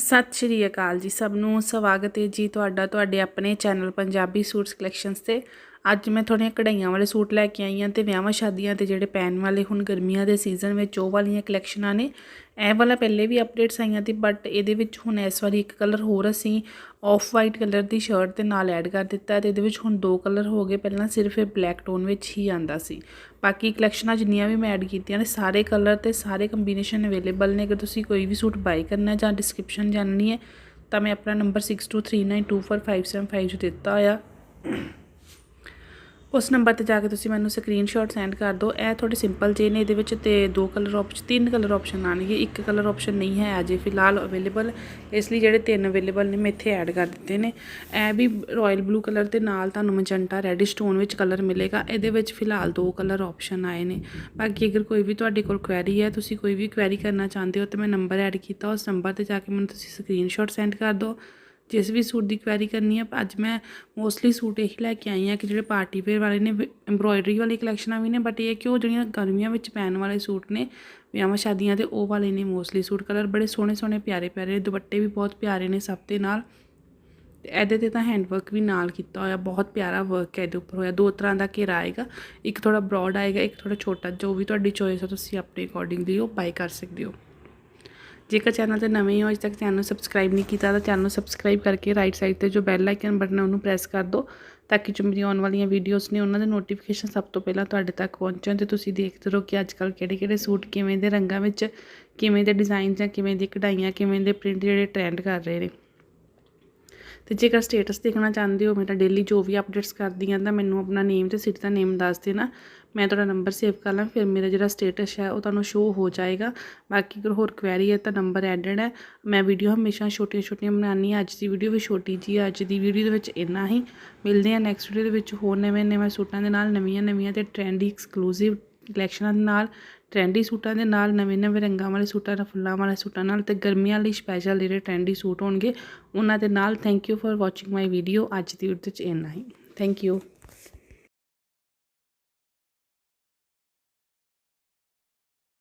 ਸਤਿ ਸ਼੍ਰੀ ਅਕਾਲ ਜੀ, ਸਭ ਨੂੰ ਸਵਾਗਤ ਹੈ ਜੀ ਤੁਹਾਡਾ, ਤੁਹਾਡੇ ਆਪਣੇ ਚੈਨਲ ਪੰਜਾਬੀ ਸੂਟਸ ਕਲੈਕਸ਼ਨਸ ਤੇ। ਅੱਜ ਮੈਂ ਥੋੜ੍ਹੀਆਂ ਕਢਾਈਆਂ ਵਾਲੇ ਸੂਟ ਲੈ ਕੇ ਆਈ ਹਾਂ ਤੇ ਵਿਆਹਾਂ ਸ਼ਾਦੀਆਂ ਤੇ ਜਿਹੜੇ ਪੈਣ ਵਾਲੇ ਹੁਣ ਗਰਮੀਆਂ ਦੇ ਸੀਜ਼ਨ ਵਿੱਚ ਉਹ ਵਾਲੀਆਂ ਕਲੈਕਸ਼ਨਾਂ ਨੇ। ਇਹ ਵਾਲਾ ਪਹਿਲੇ ਵੀ ਅਪਡੇਟਸ ਆਈਆਂ ਤੇ ਬਟ ਇਹਦੇ ਵਿੱਚ ਹੁਣ ਇਸ ਵਾਰੀ ਇੱਕ ਕਲਰ ਹੋਰ ਅਸੀਂ ਆਫ ਵਾਈਟ ਕਲਰ ਦੀ ਸ਼ਰਟ ਦੇ ਨਾਲ ਐਡ ਕਰ ਦਿੱਤਾ ਹੈ ਤੇ ਇਹਦੇ ਵਿੱਚ ਹੁਣ ਦੋ ਕਲਰ ਹੋ ਗਏ। ਪਹਿਲਾਂ ਸਿਰਫ ਇਹ ਬਲੈਕ ਟੋਨ ਵਿੱਚ ਹੀ ਆਂਦਾ ਸੀ। ਬਾਕੀ ਕਲੈਕਸ਼ਨਾਂ ਜਿੰਨੀਆਂ ਵੀ ਮੈਂ ਐਡ ਕੀਤੀਆਂ ਨੇ, ਸਾਰੇ ਕਲਰ ਤੇ ਸਾਰੇ ਕੰਬੀਨੇਸ਼ਨ ਅਵੇਲੇਬਲ ਨੇ। ਅਗਰ ਤੁਸੀਂ ਕੋਈ ਵੀ ਸੂਟ ਬਾਈ ਕਰਨਾ ਜਾਂ ਡਿਸਕ੍ਰਿਪਸ਼ਨ ਜਾਣਨੀ ਹੈ, ਤਾਂ ਮੈਂ ਆਪਣਾ ਨੰਬਰ 6239245750 ਦਿੱਤਾ ਹੋਇਆ। ਉਸ ਨੰਬਰ ਤੇ ਜਾ ਕੇ ਤੁਸੀਂ ਮੈਨੂੰ ਸਕਰੀਨਸ਼ਾਟ ਸੈਂਡ ਕਰ ਦਿਓ। ਇਹ ਥੋੜੇ ਸਿੰਪਲ ਜੇ ਨੇ, ਇਹਦੇ ਵਿੱਚ ਤੇ ਦੋ ਕਲਰ ਆਪਸ਼ਨ ਤਿੰਨ ਕਲਰ ਆਪਸ਼ਨ ਆਣਗੇ ਇੱਕ ਕਲਰ ਆਪਸ਼ਨ ਨਹੀਂ ਹੈ ਅਜੇ ਫਿਲਹਾਲ ਅਵੇਲੇਬਲ ਇਸ ਲਈ ਜਿਹੜੇ ਤਿੰਨ ਅਵੇਲੇਬਲ ਨੇ, ਮੈਂ ਇੱਥੇ ਐਡ ਕਰ ਦਿੱਤੇ ਨੇ। ਇਹ ਵੀ ਰਾਇਲ ਬਲੂ ਕਲਰ ਦੇ ਨਾਲ ਤੁਹਾਨੂੰ ਮਜੰਟਾ ਰੈਡ ਸਟੋਨ ਵਿੱਚ ਕਲਰ ਮਿਲੇਗਾ। ਇਹਦੇ ਵਿੱਚ ਫਿਲਹਾਲ ਦੋ ਕਲਰ ਆਪਸ਼ਨ ਆਏ ਨੇ। ਬਾਕੀ ਅਗਰ ਕੋਈ ਵੀ ਤੁਹਾਡੇ ਕੋਲ ਕੁਐਰੀ ਹੈ, ਤੁਸੀਂ ਕੋਈ ਵੀ ਕੁਐਰੀ ਕਰਨਾ ਚਾਹੁੰਦੇ ਹੋ ਤੇ ਮੈਂ ਨੰਬਰ ਐਡ ਕੀਤਾ, ਉਸ ਨੰਬਰ ਤੇ ਜਾ ਕੇ ਮੈਨੂੰ ਤੁਸੀਂ ਸਕਰੀਨਸ਼ਾਟ ਸੈਂਡ ਕਰ ਦਿਓ। ਜਿਸ ਵੀ ਸੂਟ ਦੀ ਕੁਐਰੀ ਕਰਨੀ ਹੈ ਅੱਜ ਮੈਂ ਮੋਸਟਲੀ ਸੂਟ ਇਹੀ ਲੈ ਕੇ ਆਈ ਹਾਂ ਕਿ ਜਿਹੜੇ ਪਾਰਟੀ ਵੇਅਰ ਵਾਲੇ ਨੇ ਐਮਬ੍ਰੋਇਡਰੀ ਵਾਲੀ ਕਲੈਕਸ਼ਨਾਂ ਵੀ ਨੇ ਬਟ ਇਹ ਹੈ ਕਿ ਉਹ ਜਿਹੜੀਆਂ ਗਰਮੀਆਂ ਵਿੱਚ ਪੈਣ ਵਾਲੇ ਸੂਟ ਨੇ, ਵਿਆਹਾਂ ਸ਼ਾਦੀਆਂ ਦੇ, ਉਹ ਵਾਲੇ ਨੇ ਮੋਸਟਲੀ ਸੂਟ ਕਲਰ ਬੜੇ ਸੋਹਣੇ ਸੋਹਣੇ ਪਿਆਰੇ ਪਿਆਰੇ, ਦੁਪੱਟੇ ਵੀ ਬਹੁਤ ਪਿਆਰੇ ਨੇ ਸਭ ਦੇ ਨਾਲ। ਤੇ ਇਹਦੇ ਤੇ ਤਾਂ ਹੈਂਡ ਵਰਕ ਵੀ ਨਾਲ ਕੀਤਾ ਹੋਇਆ, ਬਹੁਤ ਪਿਆਰਾ ਵਰਕ ਹੈ ਇਹਦੇ ਉੱਪਰ ਹੋਇਆ। ਦੋ ਤਰ੍ਹਾਂ ਦਾ ਘੇਰਾ ਆਏਗਾ, ਇੱਕ ਥੋੜਾ ਬ੍ਰੌਡ ਆਏਗਾ, ਇੱਕ ਥੋੜਾ ਛੋਟਾ। ਜੋ ਵੀ ਤੁਹਾਡੀ ਚੋਇਸ ਹੈ ਤੁਸੀਂ ਆਪਣੇ ਅਕੋਰਡਿੰਗਲੀ ਉਹ ਬਾਈ ਕਰ ਸਕਦੇ ਹੋ। ਜੇਕਰ ਚੈਨਲ ਤੇ ਨਵੇਂ ਹੋ, ਅਜੇ ਤੱਕ ਚੈਨਲ ਨੂੰ ਸਬਸਕ੍ਰਾਈਬ ਨਹੀਂ ਕੀਤਾ, ਤਾਂ ਚੈਨਲ ਨੂੰ ਸਬਸਕ੍ਰਾਈਬ ਕਰਕੇ ਰਾਈਟ ਸਾਈਡ ਤੇ ਜੋ ਬੈਲ ਆਈਕਨ ਬਟਨ ਹੈ ਉਹਨੂੰ ਪ੍ਰੈਸ ਕਰ ਦਿਓ, ਤਾਂ ਕਿ ਜੋ ਮੇਰੀ ਆਉਣ ਵਾਲੀਆਂ ਵੀਡੀਓਜ਼ ਨੇ, ਉਹਨਾਂ ਦੇ ਨੋਟੀਫਿਕੇਸ਼ਨ ਸਭ ਤੋਂ ਪਹਿਲਾਂ ਤੁਹਾਡੇ ਤੱਕ ਪਹੁੰਚਣ ਤੇ ਤੁਸੀਂ ਦੇਖਦੇ ਰਹੋ ਕਿ ਅੱਜ ਅੱਜਕੱਲ ਕਿਹੜੇ-ਕਿਹੜੇ ਸੂਟ ਕਿਵੇਂ ਦੇ ਰੰਗਾਂ ਵਿੱਚ, ਕਿਵੇਂ ਦੇ ਡਿਜ਼ਾਈਨ ਜਾਂ ਕਿਵੇਂ ਦੀ ਕਢਾਈਆਂ, ਕਿਵੇਂ ਦੇ ਪ੍ਰਿੰਟ ਜਿਹੜੇ ਟ੍ਰੈਂਡ ਕਰ ਰਹੇ ਨੇ। ਤੇ ਜੇਕਰ ਸਟੇਟਸ ਦੇਖਣਾ ਚਾਹੁੰਦੇ ਹੋ ਮੇਰਾ ਡੇਲੀ ਜੋ ਵੀ ਅਪਡੇਟਸ ਕਰਦੀ ਆਂ ਤਾਂ ਮੈਨੂੰ ਆਪਣਾ ਨੇਮ ਤੇ ਸਿਟੀ ਦਾ ਨੇਮ ਦੱਸ ਦੇਣਾ। ਮੈਂ ਤੁਹਾਡਾ ਨੰਬਰ ਸੇਵ ਕਰ ਲਾਂ, ਫਿਰ ਮੇਰਾ ਜਿਹੜਾ ਸਟੇਟਸ ਹੈ, ਉਹ ਤੁਹਾਨੂੰ ਸ਼ੋ ਹੋ ਜਾਏਗਾ। ਬਾਕੀ ਅਗਰ ਹੋਰ ਕੁਐਰੀ ਹੈ, ਤਾਂ ਨੰਬਰ ਐਡਡ ਹੈ। ਮੈਂ ਵੀਡੀਓ ਹਮੇਸ਼ਾ ਛੋਟੀਆਂ ਛੋਟੀਆਂ ਬਣਾਉਂਦੀ ਹਾਂ। ਅੱਜ ਦੀ ਵੀਡੀਓ ਵੀ ਛੋਟੀ ਜੀ ਹੈ। ਅੱਜ ਦੀ ਵੀਡੀਓ ਦੇ ਵਿੱਚ ਇੰਨਾ ਹੀ। ਮਿਲਦੇ ਹਾਂ ਨੈਕਸਟ ਵੀਡੀਓ ਦੇ ਵਿੱਚ ਹੋਰ ਨਵੇਂ ਨਵੇਂ ਸੂਟਾਂ ਦੇ ਨਾਲ ਨਵੀਆਂ ਨਵੀਆਂ ਤੇ ਟ੍ਰੈਂਡੀ ਐਕਸਕਲੂਸਿਵ ਕਲੈਕਸ਼ਨਾਂ ਦੇ ਨਾਲ। ਟ੍ਰੈਂਡੀ ਸੂਟਾਂ ਦੇ ਨਾਲ, ਨਵੇਂ ਨਵੇਂ ਰੰਗਾਂ ਵਾਲੇ ਸੂਟਾਂ ਨਾਲ ਫੁੱਲਾਂ ਵਾਲੇ ਸੂਟਾਂ ਨਾਲ ਤੇ ਗਰਮੀਆਂ ਲਈ ਸਪੈਸ਼ਲ ਜਿਹੜੇ ਟ੍ਰੈਂਡੀ ਸੂਟ ਹੋਣਗੇ, ਉਹਨਾਂ ਦੇ ਨਾਲ thank you for watching my video ਅੱਜ ਦੀ ਵੀਡੀਓ 'ਚ ਇੰਨਾ ਹੀ। Thank you